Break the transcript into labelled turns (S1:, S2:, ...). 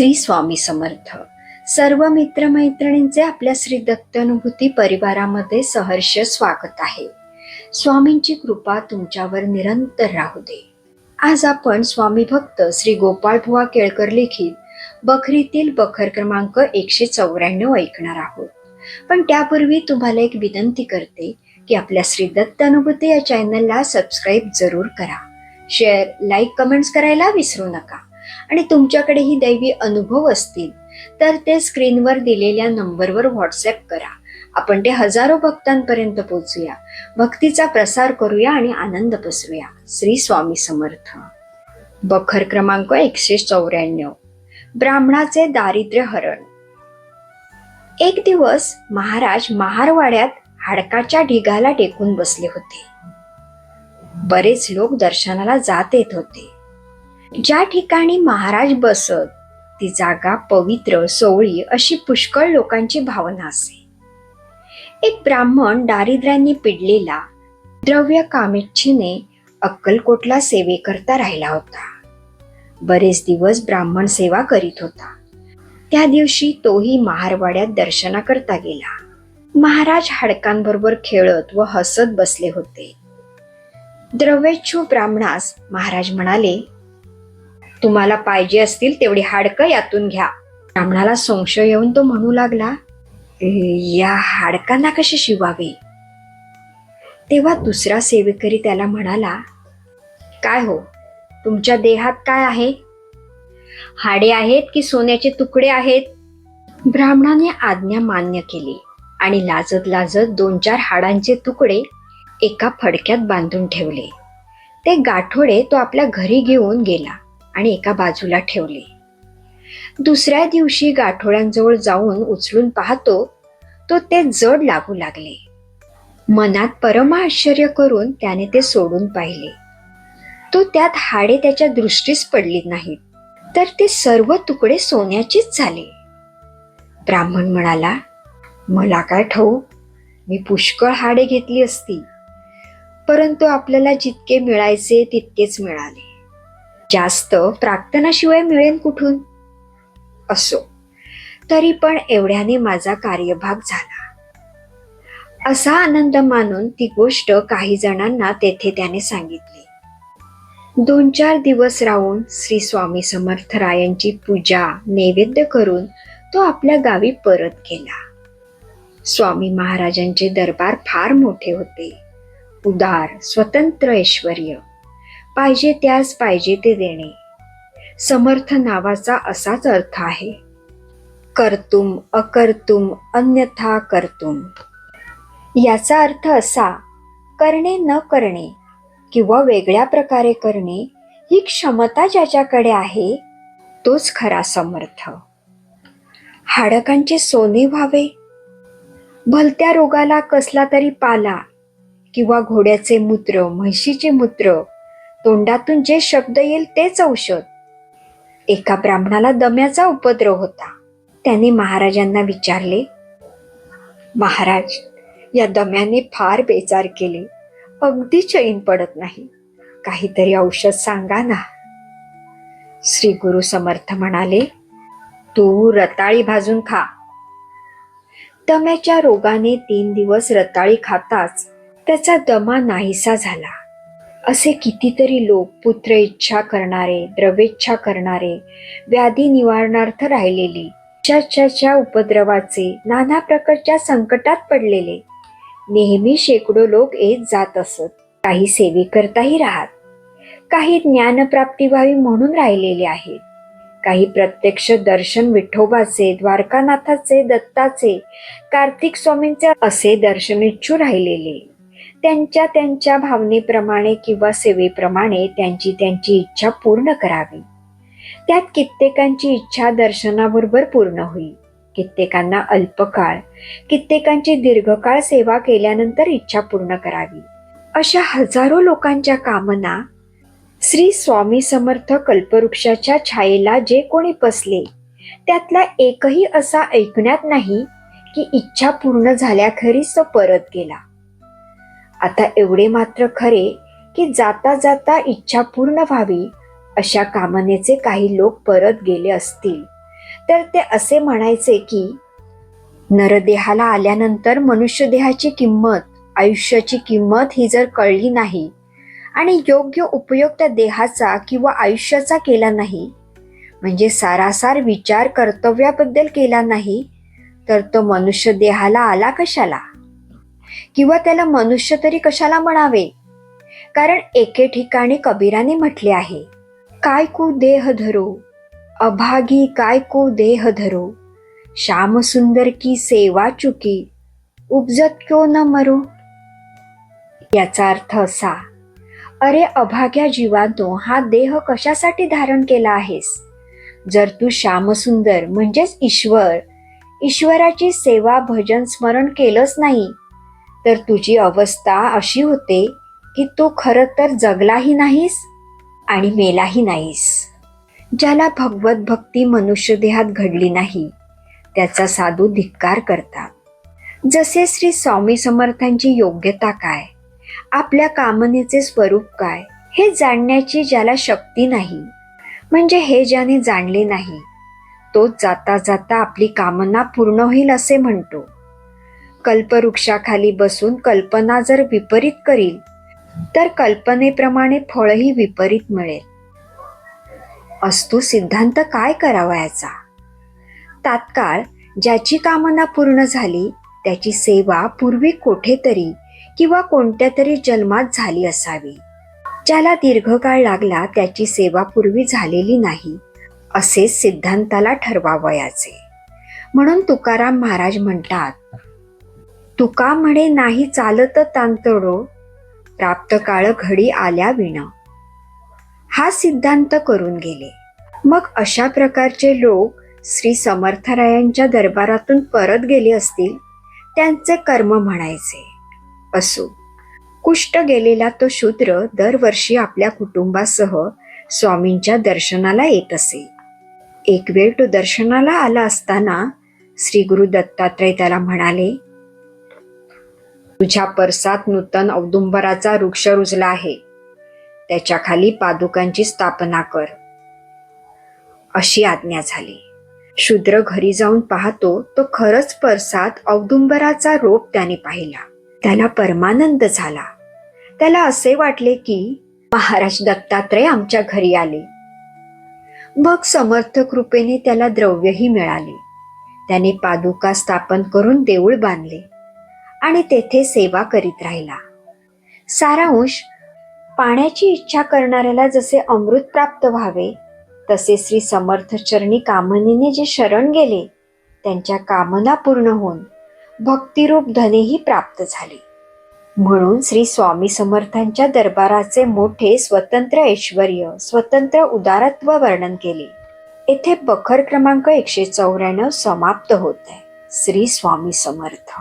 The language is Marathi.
S1: श्री स्वामी समर्थ. सर्व मित्रमैत्रिणींचे आपल्या श्री दत्तानुभूती परिवारामध्ये सहर्ष स्वागत आहे. स्वामींची कृपा तुमच्यावर निरंतर राहू दे. आज आपण स्वामी भक्त श्री गोपाळबुवा केळकर लिखित बखरीतील बखर क्रमांक एकशे चौऱ्याण्णव ऐकणार आहोत. पण त्यापूर्वी तुम्हाला एक विनंती करते की आपल्या श्री दत्तानुभूती या चॅनलला सबस्क्राईब जरूर करा. शेअर लाईक कमेंट्स करायला विसरू नका. आणि तुमच्याकडेही दैवी अनुभव असतील तर ते स्क्रीनवर दिलेल्या नंबरवर व्हॉट्सअप करा. आपण ते हजारो भक्तांपर्यंत पोहोचूया. भक्तीचा प्रसार करूया आणि आनंद पसरूया. श्री स्वामी समर्थ. बखर क्रमांक एकशे चौऱ्याण्णव. ब्राह्मणाचे दारिद्र्य हरण. एक दिवस महाराज महारवाड्यात हाडकाच्या ढिगाला टेकून बसले होते. बरेच लोक दर्शनाला जात येत होते. ज्या ठिकाणी महाराज बसत ती जागा पवित्र सोवळी अशी पुष्कळ लोकांची भावना असे. एक ब्राह्मण दारिद्र्याने पिडलेला द्रव्य कामेच्छेने अक्कलकोटला सेवेकरता राहिला होता. बरेच दिवस ब्राह्मण सेवा करीत होता. त्या दिवशी तोही महारवाड्यात दर्शनाकरता गेला. महाराज हाडकांबरोबर खेळत व हसत बसले होते. द्रव्येच्छू ब्राह्मणास महाराज म्हणाले तुम्हाला पाहिजे असतील तेवढी हाडकं यातून घ्या. ब्राह्मणाला संशय येऊन तो म्हणू लागला या हाडकांना कसे शिवावे? तेव्हा दुसरा सेवेकरी त्याला म्हणाला काय हो तुमच्या देहात काय आहे? हाडे आहेत की सोन्याचे तुकडे आहेत? ब्राह्मणाने आज्ञा मान्य केली आणि लाजत लाजत दोन चार हाडांचे तुकडे एका फडक्यात बांधून ठेवले. ते गाठोडे तो आपल्या घरी घेऊन गेला. आणि एका बाजूला ठेवले. दुसऱ्या दिवशी गाठोड्यांजवळ जाऊन उचलून पाहतो तो ते जड लागू लागले. मनात परम आश्चर्य करून त्याने ते सोडून पाहिले. तो त्यात हाडे त्याच्या दृष्टीस पडली नाहीत तर ते सर्व तुकडे सोन्याचेच झाले. ब्राह्मण म्हणाला मला काय ठाऊ मी पुष्कळ हाडे घेतली असती परंतु आपल्याला जितके मिळायचे तितकेच मिळाले. जास्त प्रार्थनाशिवाय मिळेल कुठून? असो. तरी पण एवढ्याने माझा कार्यभाग झाला. असा आनंद मानून ती गोष्ट काही जणांना तेथे त्याने सांगितली. दोन चार दिवस राहून श्री स्वामी समर्थरायांची पूजा नैवेद्य करून तो आपल्या गावी परत गेला. स्वामी महाराजांचे दरबार फार मोठे होते. उदार स्वतंत्र ऐश्वर्य. पाहिजे त्यास पाहिजे ते देणे. समर्थ नावाचा असाच अर्थ आहे. कर्तुम अकर्तुम अन्यथा कर्तुम. याचा अर्थ असा करणे न करणे किंवा वेगळ्या प्रकारे करणे ही क्षमता ज्याच्याकडे आहे तोच खरा समर्थ. हाडकांचे सोने व्हावे. भलत्या रोगाला कसला तरी पाला किंवा घोड्याचे मूत्र म्हशीचे मूत्र तोंडातून जे शब्द येईल तेच औषध. एका ब्राह्मणाला दम्याचा उपद्रव होता. त्याने महाराजांना विचारले महाराज या दम्याने फार बेजार केले. अगदी चैन पडत नाही. काहीतरी औषध सांगा ना. श्री गुरु समर्थ म्हणाले तू रताळी भाजून खा. दम्याच्या रोगाने तीन दिवस रताळी खाताच त्याचा दमा नाहीसा झाला. असे कितीतरी लोक पुत्र इच्छा करणारे द्रवेच्छा करणारे व्याधी निवारणार्थ राहिलेली च्या उपद्रवाचे नाना प्रकारच्या संकटात पडलेले. नेहमी शेकडो लोक येत जात असत. काही सेवेकरताही राहत. काही ज्ञानप्राप्ती व्हावी म्हणून राहिलेले आहेत. काही प्रत्यक्ष दर्शन विठोबाचे द्वारकानाथाचे दत्ताचे कार्तिक स्वामींचे असे दर्शनेच्छू राहिलेले. त्यांच्या त्यांच्या भावनेप्रमाणे किंवा सेवेप्रमाणे त्यांची त्यांची इच्छा पूर्ण करावी. त्यात कित्येकांची इच्छा दर्शनाबरोबर पूर्ण होईल. कित्येकांना अल्पकाळ कित्येकांची दीर्घकाळ सेवा केल्यानंतर इच्छा पूर्ण करावी. अशा हजारो लोकांच्या कामना श्री स्वामी समर्थ कल्पवृक्षाच्या छायेला जे कोणी पसले त्यातला एकही असा ऐकण्यात नाही की इच्छा पूर्ण झाल्याखेरीज तो परत गेला. आता एवढे मात्र खरे की जाता जाता इच्छा पूर्ण व्हावी अशा कामनेचे काही लोक परत गेले असतील. तर ते असे म्हणायचे की नरदेहाला आल्यानंतर मनुष्यदेहाची किंमत आयुष्याची किंमत ही जर कळली नाही आणि योग्य उपयोग त्या देहाचा किंवा आयुष्याचा केला नाही म्हणजे सारासार विचार कर्तव्याबद्दल केला नाही तर तो मनुष्य देहाला आला कशाला? किंवा त्याला मनुष्य तरी कशाला म्हणावे? कारण एके ठिकाणी कबीराने म्हटले आहे काय को देह धरो अभागी काय को देह धरो श्याम सुंदर की सेवा चुकी उपजत क्यो न मरो? याचा अर्थ असा अरे अभाग्या जीवांतो हा देह कशासाठी धारण केला आहेस? जर तू श्यामसुंदर म्हणजेच ईश्वर ईश्वराची सेवा भजन स्मरण केलंच नाही तर तुझी अवस्था अशी होते की तू खरं तर जगलाही नाहीस आणि मेलाही नाहीस. ज्याला भगवत भक्ती मनुष्य देहात घडली नाही त्याचा साधू धिक्कार करतात. जसे श्री स्वामी समर्थांची योग्यता काय आपल्या कामनेचे स्वरूप काय हे जाणण्याची ज्याला शक्ती नाही म्हणजे हे ज्याने जाणले नाही तो जाता जाता आपली कामना पूर्ण होईल असे म्हणतो. कल्पवृक्षाखाली बसून कल्पना जर विपरीत करील तर कल्पनेप्रमाणे फळही विपरीत मिळेल. असतो सिद्धांत काय करावा याचा? तात्काळ ज्याची कामना पूर्ण झाली त्याची सेवा पूर्वी कोठेतरी किंवा कोणत्या तरी जन्मात झाली असावी. ज्याला दीर्घकाळ लागला त्याची सेवा पूर्वी झालेली नाही असे सिद्धांताला ठरवावयाचे. म्हणून तुकाराम महाराज म्हणतात तुका म्हणे नाही चालत तांतडो प्राप्त काळ घडी आल्या विणा हा सिद्धांत करून गेले. मग अशा प्रकारचे लोक श्री समर्थरायांच्या दरबारातून परत गेले असतील त्यांचे कर्म म्हणायचे. असो कुष्ट गेलेला तो शूद्र दरवर्षी आपल्या कुटुंबासह स्वामींच्या दर्शनाला येत असे. एक वेळ तो दर्शनाला आला असताना श्री गुरु दत्तात्रय त्याला म्हणाले तुझ्या परसात नूतन औदुंबराचा वृक्ष रुजला आहे. त्याच्याखाली पादुकांची स्थापना कर. अशी आज्ञा झाली. शूद्र घरी जाऊन पाहतो तो खरंच परसात औदुंबराचा रोप त्याने पाहिला. त्याला परमानंद झाला. त्याला असे वाटले की महाराज दत्तात्रय आमच्या घरी आले. मग समर्थ कृपेने त्याला द्रव्यही मिळाले. त्याने पादुका स्थापन करून देऊळ बांधले. आणि तेथे सेवा करीत राहिला. सारांश पाण्याची इच्छा करणाऱ्याला जसे अमृत प्राप्त व्हावे तसे श्री समर्थ चरणी कामनेने जे शरण गेले त्यांच्या कामना पूर्ण होऊन भक्तिरूप धनेही प्राप्त झाले. म्हणून श्री स्वामी समर्थांच्या दरबाराचे मोठे स्वतंत्र ऐश्वर स्वतंत्र उदारत्व वर्णन केले. येथे बखर क्रमांक एकशे चौऱ्याण्णव समाप्त होत आहे श्री स्वामी समर्थ.